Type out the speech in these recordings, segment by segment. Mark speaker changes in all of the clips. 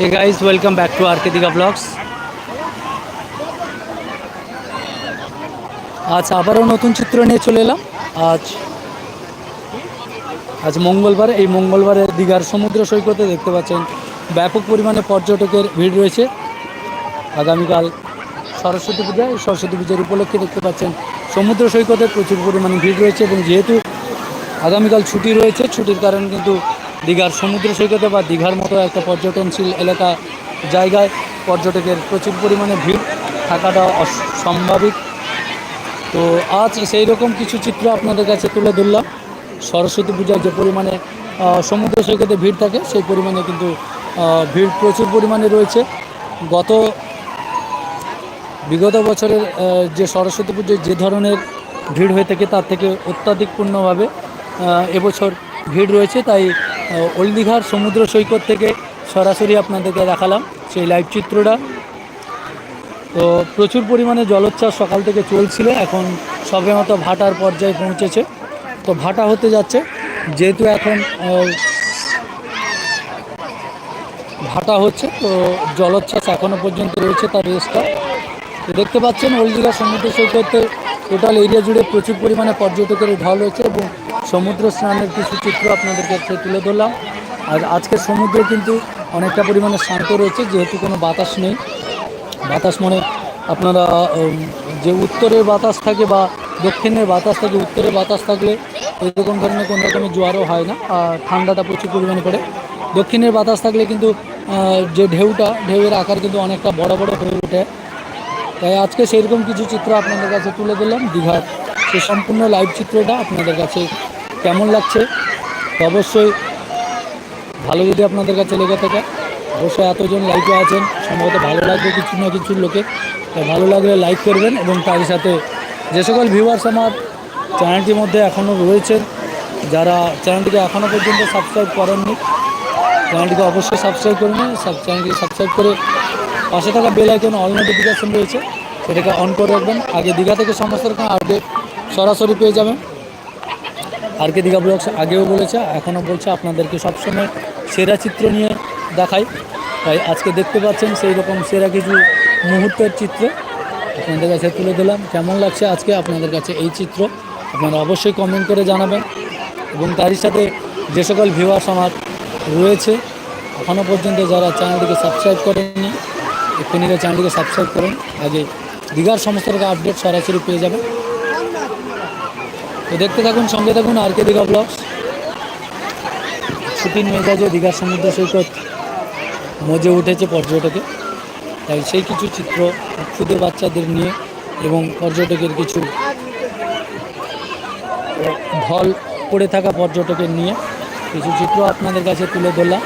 Speaker 1: Hey guys welcome back to R কেদিকা blogs আজ আবারও নতুন চিত্র নিয়ে চলে এলাম। আজ আজ মঙ্গলবার, এই মঙ্গলবারে দীঘার সমুদ্র সৈকতে দেখতে পাচ্ছেন ব্যাপক পরিমাণে পর্যটকের ভিড় রয়েছে। আগামীকাল সরস্বতী পূজা, এই সরস্বতী পূজার উপলক্ষে দেখতে পাচ্ছেন সমুদ্র সৈকতে প্রচুর পরিমাণে ভিড় রয়েছে এবং যেহেতু আগামীকাল ছুটি রয়েছে, ছুটির কারণে কিন্তু দীঘার সমুদ্র সৈকতে বা দীঘার মতো একটা পর্যটনশীল এলাকা জায়গায় পর্যটকের প্রচুর পরিমাণে ভিড় থাকাটা অস্বাভাবিক। তো আজ সেই রকম কিছু চিত্র আপনাদের কাছে তুলে ধরলাম। সরস্বতী পূজায় যে পরিমাণে সমুদ্র সৈকতে ভিড় থাকে সেই পরিমাণে কিন্তু ভিড় প্রচুর পরিমাণে রয়েছে। গত বিগত বছরের যে সরস্বতী পুজোয় যে ধরনের ভিড় হয়ে থাকে তার থেকে অত্যাধিকপূর্ণভাবে আহ, এবছর ভিড় রয়েছে। তাই ওল্ড দীঘার সমুদ্র সৈকত থেকে সরাসরি আপনাদেরকে দেখালাম সেই লাইভ চিত্রটা। তো প্রচুর পরিমাণে জলোচ্ছ্বাস সকাল থেকে চলছিল, এখন সবে মতো ভাটার পর্যায়ে পৌঁছেছে। তো ভাটা হতে যাচ্ছে, যেহেতু এখন ভাটা হচ্ছে, তো জলোচ্ছ্বাস এখনও পর্যন্ত রয়েছে তার রেসটা দেখতে পাচ্ছেন, ওল্ড সমুদ্র সৈকতে টোটাল এরিয়া জুড়ে প্রচুর পরিমাণে পর্যটকের ঢল রয়েছে এবং সমুদ্র স্নানের কিছু চিত্র আপনাদের কাছে তুলে ধরলাম। আর আজকের সমুদ্র কিন্তু অনেকটা পরিমাণে শান্ত রয়েছে, যেহেতু কোনো বাতাস নেই। বাতাস মানে আপনারা যে উত্তরের বাতাস থাকে বা দক্ষিণের বাতাস থাকে, উত্তরের বাতাস থাকলে এরকম ধরনের কোনো রকমের জোয়ারও হয় না, আর ঠান্ডাটা প্রচুর পরিমাণে পড়ে। দক্ষিণের বাতাস থাকলে কিন্তু যে ঢেউটা, ঢেউয়ের আকার কিন্তু অনেকটা বড় বড় হয়ে ওঠে। তাই আজকে সেরকম কিছু চিত্র আপনাদের কাছে তুলে দিলাম। দীঘার সে সম্পূর্ণ লাইভ চিত্রটা আপনাদের কাছে কেমন লাগছে অবশ্যই ভালো যদি আপনাদের কাছে লেগে থাকে, অবশ্যই এতজন লাইভে আছেন, সম্ভবত ভালো লাগবে কিছু না কিছু লোকে। তো ভালো লাগলে লাইক করবেন এবং তার সাথে যে সকল ভিউয়ার্স আমার চ্যানেলটির মধ্যে এখনও রয়েছেন, যারা চ্যানেলটিকে এখনও পর্যন্ত সাবস্ক্রাইব করেননি চ্যানেলটিকে অবশ্যই সাবস্ক্রাইব করে নিন চ্যানেলটিকে সাবস্ক্রাইব করে পাশে থাকা বেল আইকন অল নোটিফিকেশন রয়েছে। সেটাকে অন করে রাখবেন। আগে দীঘা থেকে সমস্ত রকম আপডেট সরাসরি পেয়ে যাবেন। আর কে দীঘা ব্লগস আগেও বলেছে, এখনও বলছে, আপনাদেরকে সবসময় সেরা চিত্র নিয়ে দেখাই। তাই আজকে দেখতে পাচ্ছেন সেই রকম সেরা কিছু মুহূর্তের চিত্র। আপনাদের কাছে তুলে দিলাম। কেমন লাগছে আজকে আপনাদের কাছে এই চিত্র? আপনারা অবশ্যই কমেন্ট করে জানাবেন। এবং তারই সাথে যে সকল ভিউয়ার্স আমার রয়েছে এখনও পর্যন্ত যারা চ্যানেলটিকে সাবস্ক্রাইব করেননি এক্ষুনি চ্যানেলটিকে সাবস্ক্রাইব করুন। আগে দীঘার সমস্ত রকম আপডেট সরাসরি পেয়ে যাবেন। তো দেখতে থাকুন, সঙ্গে থাকুন আর কে দীঘা ব্লগস ছুটির মেজাজে দীঘার সমুদ্র সৈকত মজে উঠেছে পর্যটকে। তাই সেই কিছু চিত্র ক্ষুদে বাচ্চাদের নিয়ে এবং পর্যটকের কিছু ঢল পড়ে থাকা পর্যটকের নিয়ে কিছু চিত্র আপনাদের কাছে তুলে ধরলাম।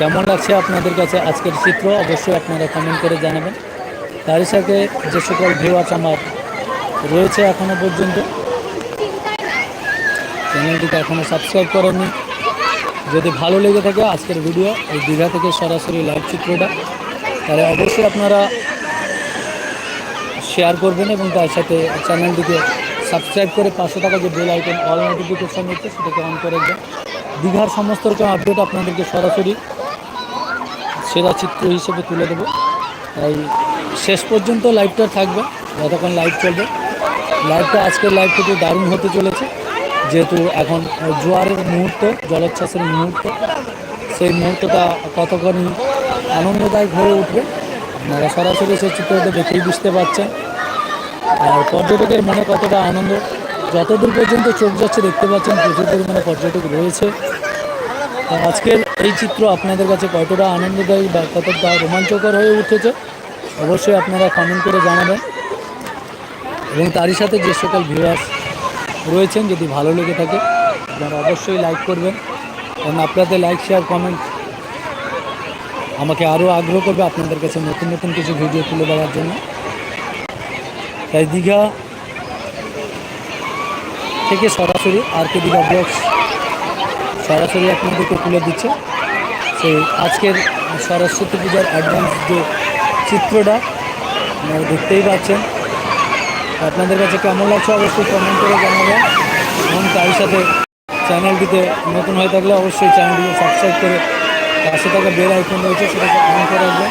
Speaker 1: কেমন লাগছে আপনাদের কাছে আজকের চিত্র? অবশ্যই আপনারা কমেন্ট করে জানাবেন। তারই সাথে যে সকল ভিউয়ার্স আমার রয়েছে এখনও পর্যন্ত চ্যানেলটিকে এখনও সাবস্ক্রাইব করেননি। যদি ভালো লেগে থাকে আজকের ভিডিও এই দীঘা থেকে সরাসরি লাইভ চিত্রটা, তাহলে অবশ্যই আপনারা শেয়ার করবেন এবং তার সাথে চ্যানেলটিকে সাবস্ক্রাইব করে পাঁচশো টাকা যে বেল আইকন অল নোটিফিকেশন রয়েছে, সেটাকে অন করে দেবেন। দীঘার সমস্ত রকম আপডেট আপনাদেরকে সরাসরি সেরা চিত্র হিসেবে তুলে দেবো। তাই শেষ পর্যন্ত লাইভটা থাকবে, যতক্ষণ লাইভ চলবে। লাইভটা আজকের লাইভ থেকে দারুণ হতে চলেছে, যেহেতু এখন জোয়ারের মুহূর্ত, জলোচ্ছ্বাসের মুহূর্ত। সেই মুহূর্তটা কতক্ষণ আনন্দদায়ক হয়ে উঠবে, আপনারা সরাসরি সেই চিত্রটা দেখেই বুঝতে পারছেন। আর পর্যটকের মনে কতটা আনন্দ, যতদূর পর্যন্ত চোখ যাচ্ছে দেখতে পাচ্ছেন, প্রচুর পরিমাণে পর্যটক রয়েছে। আজকের এই চিত্র আপনাদের কাছে কতটা আনন্দদায়ী বা কতটা রোমাঞ্চকর হয়ে উঠেছে, অবশ্যই আপনারা কমেন্ট করে জানাবেন। এবং তারই সাথে যে সকল ভিউয়ার্স রয়েছেন, যদি ভালো লেগে থাকে আপনারা অবশ্যই লাইক করবেন। কারণ আপনাদের লাইক শেয়ার কমেন্ট আমাকে আরও আগ্রহ করবে আপনাদের কাছে নতুন নতুন কিছু ভিডিও তুলে দেওয়ার জন্য। তাই দীঘা থেকে সরাসরি আর কে দীঘা ব্লগস সরাসরি আপনাদেরকে তুলে দিচ্ছে। সেই আজকের সরস্বতী পূজার অ্যাডভান্স যে চিত্রটা, আপনারা দেখতেই পাচ্ছেন। আপনাদের কাছে কেমন লাগছে অবশ্যই কমেন্ট করে জানাবেন। এবং তার সাথে চ্যানেলটিতে নতুন হয়ে থাকলে অবশ্যই চ্যানেলটিকে সাবস্ক্রাইব করে পাশে থাকা বেল আইকন রয়েছে, সেটাকে অন করে রাখবেন।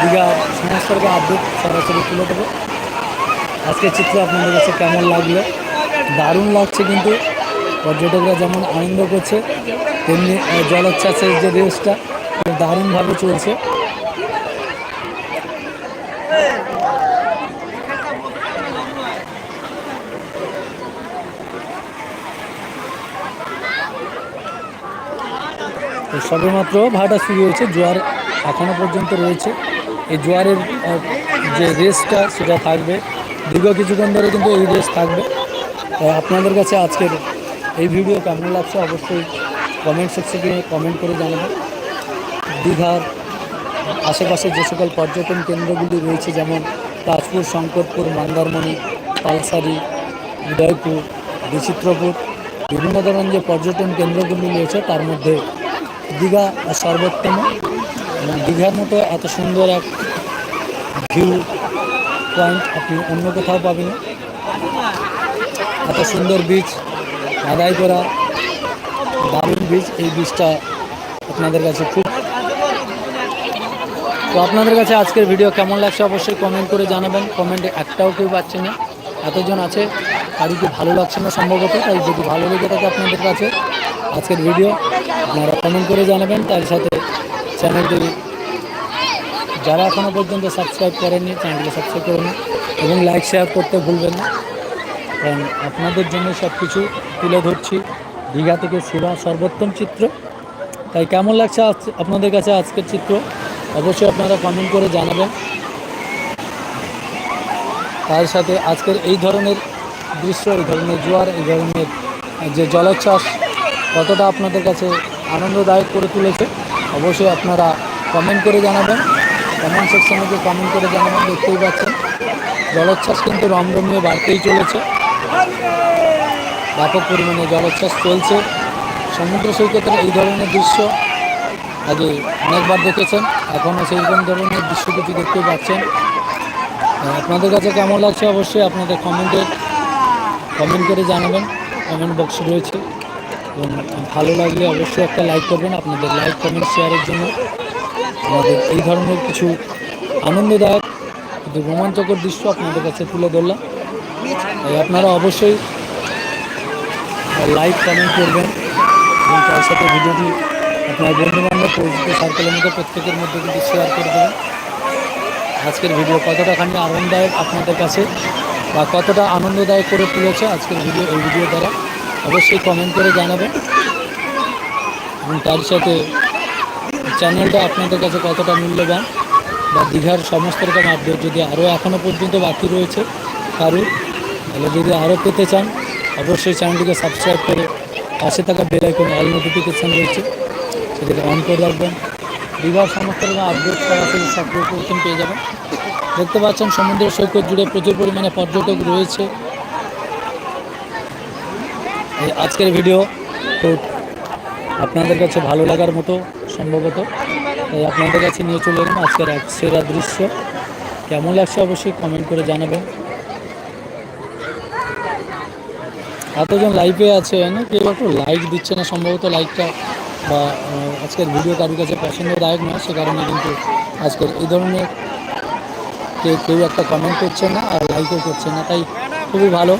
Speaker 1: দীঘা সমস্ত রকম আপডেট সরাসরি তুলে দেবো। আজকের চিত্র আপনাদের কাছে কেমন লাগল? দারুণ লাগছে কিন্তু। পর্যটকরা যেমন আনন্দ করছে, তেমনি জলোচ্ছ্বাসের যে রেসটা দারুণভাবে চলছে। সবেমাত্র ভাটা শুরু হয়েছে, জোয়ার এখনও পর্যন্ত রয়েছে। এই জোয়ারের যে রেসটা, সেটা থাকবে। দীর্ঘ কিছুক্ষণ ধরে কিন্তু এই রেস থাকবে। আপনাদের কাছে আজকের এই ভিডিও কেমন লাগছে অবশ্যই কমেন্ট সেকশনে কমেন্ট করে জানাবেন। দীঘার আশেপাশে যে সকল পর্যটন কেন্দ্রগুলি রয়েছে, যেমন তাজপুর, শঙ্করপুর, মন্দারমণি, পালসারি, উদয়পুর, বিচিত্রপুর, বিভিন্ন ধরনের যে পর্যটন কেন্দ্রগুলি রয়েছে, তার মধ্যে দীঘা সর্বোত্তম। দীঘার মতো এত সুন্দর এক ভিউ পয়েন্ট আপনি অন্য কোথাও পাবেন এত সুন্দর বীচ আদায় করা দারুণ বীজ। এই বীজটা আপনাদের কাছে খুব তো আপনাদের কাছে আজকের ভিডিও কেমন লাগছে অবশ্যই কমেন্ট করে জানাবেন। কমেন্টে একটাও কেউ পাচ্ছে না। এতজন আছে কারও কি ভালো লাগছে না সম্ভবত? তাই যদি ভালো লেগে থাকে আপনাদের কাছে আজকের ভিডিও, আপনারা কমেন্ট করে জানাবেন। তার সাথে চ্যানেলটি যারা এখনও পর্যন্ত সাবস্ক্রাইব করেননি চ্যানেলটি সাবস্ক্রাইব করে এবং লাইক শেয়ার করতে ভুলবেন না। কারণ আপনাদের জন্য সব কিছু তুলে ধরছি। দীঘা থেকে সেরা সর্বোত্তম চিত্র। তাই কেমন লাগছে আপনাদের কাছে আজকের চিত্র? অবশ্যই আপনারা কমেন্ট করে জানাবেন। তার সাথে আজকের এই ধরনের দৃশ্য, এই ধরনের জোয়ার, এই ধরনের যে জলোচ্ছ্বাস, কতটা আপনাদের কাছে আনন্দদায়ক করে তুলেছে, অবশ্যই আপনারা কমেন্ট করে জানাবেন। কমেন্ট সেকশনে গিয়ে কমেন্ট করে জানাবেন, দেখতেই পাচ্ছেন। জলোচ্ছ্বাস কিন্তু রমরমিয়ে বাড়তেই চলেছে। ব্যাপক পরিমাণে জলোচ্ছ্বাস চলছে। সমুদ্র সৈকতের এই ধরনের দৃশ্য আগে অনেকবার দেখেছেন। এখনও সেই রকম ধরনের দৃশ্য কিছু দেখতে পাচ্ছেন। আপনাদের কাছে কেমন লাগছে অবশ্যই আপনাদের কমেন্টে কমেন্ট করে জানাবেন। কমেন্ট বক্স রয়েছে। এবং ভালো লাগলে অবশ্যই একটা লাইক করবেন। আপনাদের লাইক, কমেন্ট, শেয়ারের জন্য আমাদের এই ধরনের কিছু আনন্দদায়ক, কিন্তু রোমাঞ্চকর দৃশ্য আপনাদের কাছে তুলে ধরলাম। তাই আপনারা অবশ্যই লাইক কমেন্ট করবেন। এবং তার সাথে ভিডিওটি আপনার বন্ধুবান্ধব পরিচিত সার্কেলের মধ্যে প্রত্যেকের মধ্যে কিন্তু শেয়ার করে দেবেন। আজকের ভিডিও কতটা খানি আনন্দদায়ক আপনাদের কাছে বা কতটা আনন্দদায়ক করে তুলেছে আজকের ভিডিও এই ভিডিও দ্বারা, অবশ্যই কমেন্ট করে জানাবেন। এবং তার সাথে চ্যানেলটা আপনাদের কাছে কতটা মূল্যবান বা দীঘার সমস্ত রকম আপডেট যদি আরও এখনও পর্যন্ত বাকি রয়েছে, কারুর তাহলে যদি আরও পেতে চান, অবশ্যই চ্যানেলটিকে সাবস্ক্রাইব করে পাশে থাকা বেল আইকন অল নোটিফিকেশান রয়েছে। সেটাকে অন করে রাখবেন। বিবাহ সমস্ত আপডেট সরাসরি সক্রিয় করতেন পেয়ে যাবেন। দেখতে পাচ্ছেন সমুদ্র সৈকত জুড়ে প্রচুর পরিমাণে পর্যটক রয়েছে। আজকের ভিডিও খুব আপনাদের কাছে ভালো লাগার মতো সম্ভবত। তাই আপনাদের কাছে নিয়ে চলে এলাম আজকের এক সেরা দৃশ্য। কেমন লাগছে অবশ্যই কমেন্ট করে জানাবেন। এতজন লাইভে আছেন, কেউ একটু লাইক দিচ্ছে না, সম্ভবত লাইকটা বা আজকের ভিডিও কারোর কাছে পছন্দদায়ক নয়, সে কারণে কিন্তু আজকের এই ধরনের কেউ কেউ একটা কমেন্ট করছে না আর লাইকও করছে না, তাই খুবই ভালো।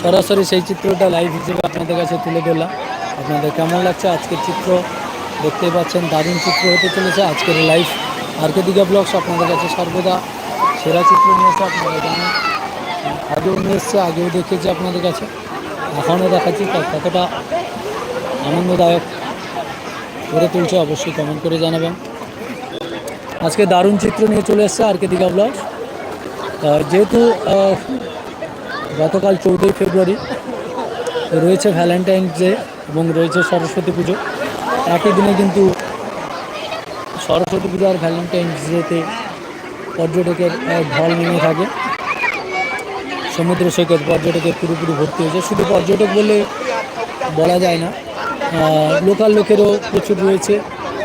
Speaker 1: সরাসরি সেই চিত্রটা লাইভ হিসেবে আপনাদের কাছে তুলে ধরলাম। আপনাদের কেমন লাগছে আজকের চিত্র? দেখতেই পাচ্ছেন, দারুণ চিত্র হতে চলেছে আজকের লাইভ আরকে দিঘা ব্লগস আপনাদের কাছে সর্বদা সেরা চিত্র নিয়ে এসে আপনারা জানেন আগেও নিয়ে এসছে, আগেও দেখেছি আপনাদের কাছে, এখনও দেখাচ্ছি, তা কতটা আনন্দদায়ক করে তুলছে অবশ্যই কমেন্ট করে জানাবেন। আজকে দারুণ চিত্র নিয়ে চলে এসছে আরকে দিঘা ব্লগস যেহেতু গতকাল চৌদ্দই ফেব্রুয়ারি রয়েছে ভ্যালেন্টাইন্স ডে এবং রয়েছে সরস্বতী পুজো। একই দিনে কিন্তু সরস্বতী পুজো আর ভ্যালেন্টাইন্স ডেতে পর্যটকের ঢল নেমে থাকে। সমুদ্র সৈকত পর্যটকের পুরোপুরি ভর্তি হয়েছে। শুধু পর্যটক বলে বলা যায় না লোকাল লোকেরও প্রচুর রয়েছে।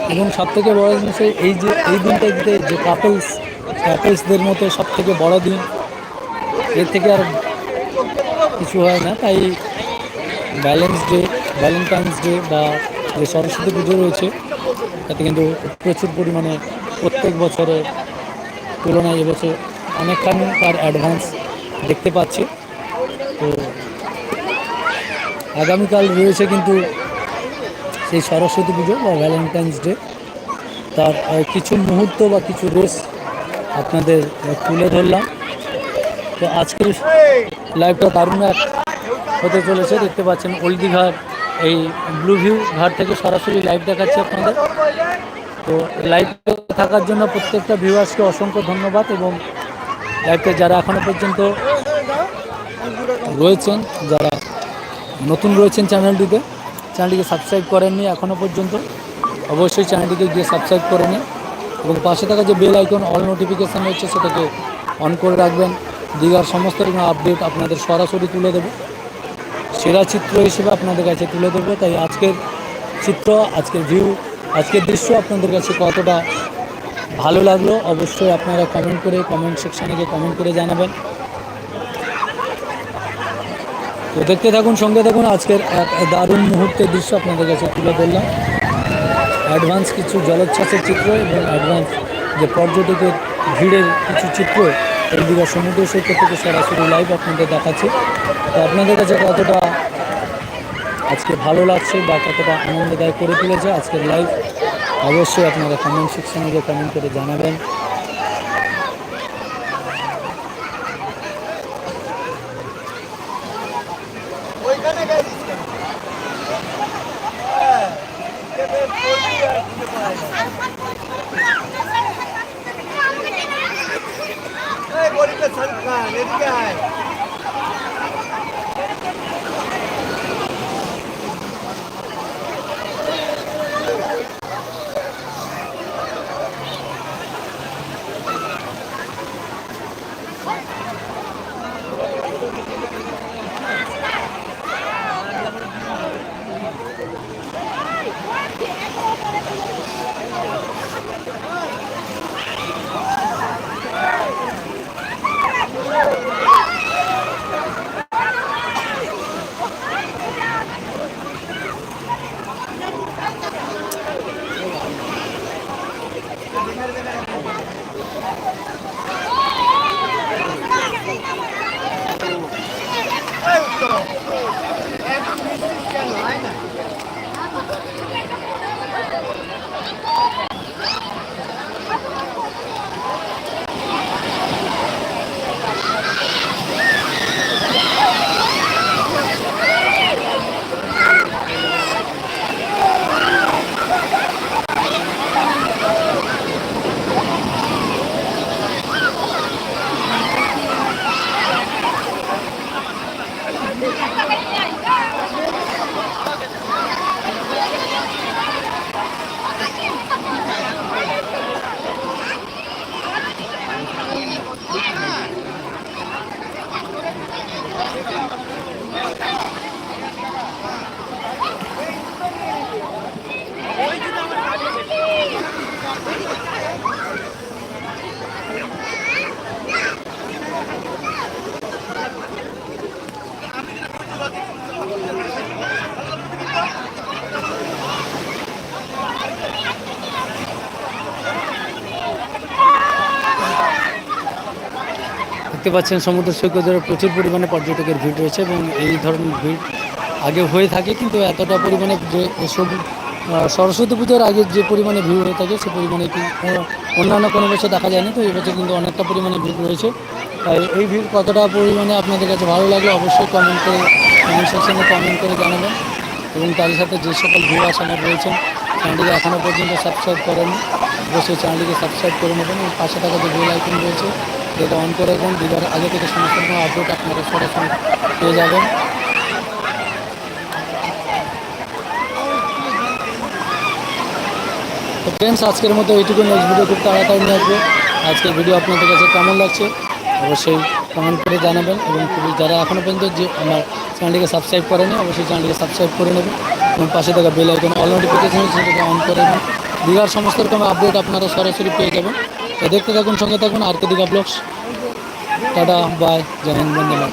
Speaker 1: এবং সবথেকে বড় জিনিস এই- যে, এই দিনটাতে যে কাপলস কাপলসদের মতো সবথেকে বড় দিন, এর থেকে আর কিছু হয় না। তাই ব্যালেন্স ডে ভ্যালেন্টাইন্স ডে বা যে সরস্বতী পুজো রয়েছে, তাতে কিন্তু প্রচুর পরিমাণে প্রত্যেক বছরে তুলনায় এবছর অনেকখানি তার অ্যাডভান্স দেখতে পাচ্ছি। তো আগামীকাল রয়েছে কিন্তু সেই সরস্বতী পুজো বা ভ্যালেন্টাইন্স ডে তার কিছু মুহূর্ত বা কিছু রেস আপনাদের তুলে ধরলাম। তো আজকের লাইভটা দারুণ এক হতে চলেছে। দেখতে পাচ্ছেন, ওল্ড দীঘার এই ব্লু ভিউ ঘাট থেকে সরাসরি লাইভ দেখাচ্ছি আপনাদের। তো লাইভে থাকার জন্য প্রত্যেকটা ভিউয়ার্সকে অসংখ্য ধন্যবাদ এবং লাইভে যারা এখনও পর্যন্ত রয়েছেন, যারা নতুন রয়েছেন চ্যানেলটিতে চ্যানেলটিকে সাবস্ক্রাইব করেননি এখনও পর্যন্ত, অবশ্যই চ্যানেলটিকে গিয়ে সাবস্ক্রাইব করে নিন এবং পাশে থাকা যে বেল আইকন অল নোটিফিকেশান রয়েছে সেটাকে অন করে রাখবেন। দীঘার সমস্ত রকম আপডেট আপনাদের সরাসরি তুলে দেবো। সেরা চিত্র হিসেবে আপনাদের কাছে তুলে দেবো তাই আজকের চিত্র, আজকের ভিউ আজকের দৃশ্য আপনাদের কাছে কতটা ভালো লাগল, অবশ্যই আপনারা কমেন্ট করে কমেন্ট সেকশানে গিয়ে কমেন্ট করে জানাবেন। তো দেখতে থাকুন, সঙ্গে থাকুন, আজকের এক দারুণ মুহূর্তের দৃশ্য আপনাদের কাছে তুলে ধরলাম। অ্যাডভান্স কিছু জলোচ্ছ্বাসের চিত্র এবং অ্যাডভান্স যে পর্যটকের ভিড়ের কিছু চিত্র এই দীঘা সমুদ্র সৈকত থেকে সরাসরি লাইভ আপনাদের দেখাচ্ছে। তো আপনাদের কাছে কতটা আজকে ভালো লাগছে বা কতটা আনন্দদায়ক করে তুলেছে আজকের লাইভ অবশ্যই আপনারা কমেন্ট সেকশনে গিয়ে কমেন্ট করে জানাবেন।
Speaker 2: গরিবের সরকার এদিকে আয়।
Speaker 1: দেখতে পাচ্ছেন সমুদ্র সৈকতের প্রচুর পরিমাণে পর্যটকের ভিড় রয়েছে এবং এই ধরনের ভিড় আগে হয়ে থাকে, কিন্তু এতটা পরিমাণে যে এসব সরস্বতী পুজোর আগে যে পরিমাণে ভিড় হয়ে থাকে সে পরিমাণে অন্যান্য কোনো বছর দেখা যায়নি, তো এই বছর কিন্তু অনেকটা পরিমাণে ভিড় রয়েছে। এই ভিড় কতটা পরিমাণে আপনাদের কাছে ভালো লাগল অবশ্যই কমেন্ট করে কমেন্ট সেকশনে কমেন্ট করে জানাবেন। এবং তার সাথে যে সকল ভিউয়ার্স আমার রয়েছেন চ্যানেলটিকে এখনও পর্যন্ত সাবস্ক্রাইব করেন অবশ্যই চ্যানেলটিকে সাবস্ক্রাইব করে নেবেন এবং পাশে থাকা যে বেল আইকন রয়েছে যেটা অন করে রাখবেন দিবার আগে থেকে সমস্ত রকম আপডেট আপনারা সরাসরি পেয়ে যাবেন। তো ফ্রেন্ডস আজকের মতো এইটুকু নেক্সট ভিডিও খুব তাড়াতাড়ি নিয়ে আসবে। আজকের ভিডিও আপনাদের কাছে কেমন লাগছে অবশ্যই কমেন্ট করে জানাবেন এবং খুবই যারা এখনও পর্যন্ত যে আমার চ্যানেলটিকে সাবস্ক্রাইব করেনি, অবশ্যই চ্যানেলটিকে সাবস্ক্রাইব করে নেবেন এবং পাশে থাকা বেল আইকন অল নোটিফিকেশন সেটাকে অন করে দেবেন দীঘার সমস্ত রকম আপডেট আপনারা সরাসরি পেয়ে যাবেন। দেখতে থাকুন সঙ্গে থাকুন আর কেদিকা ব্লগস টাটা বাই জয় মাতরম।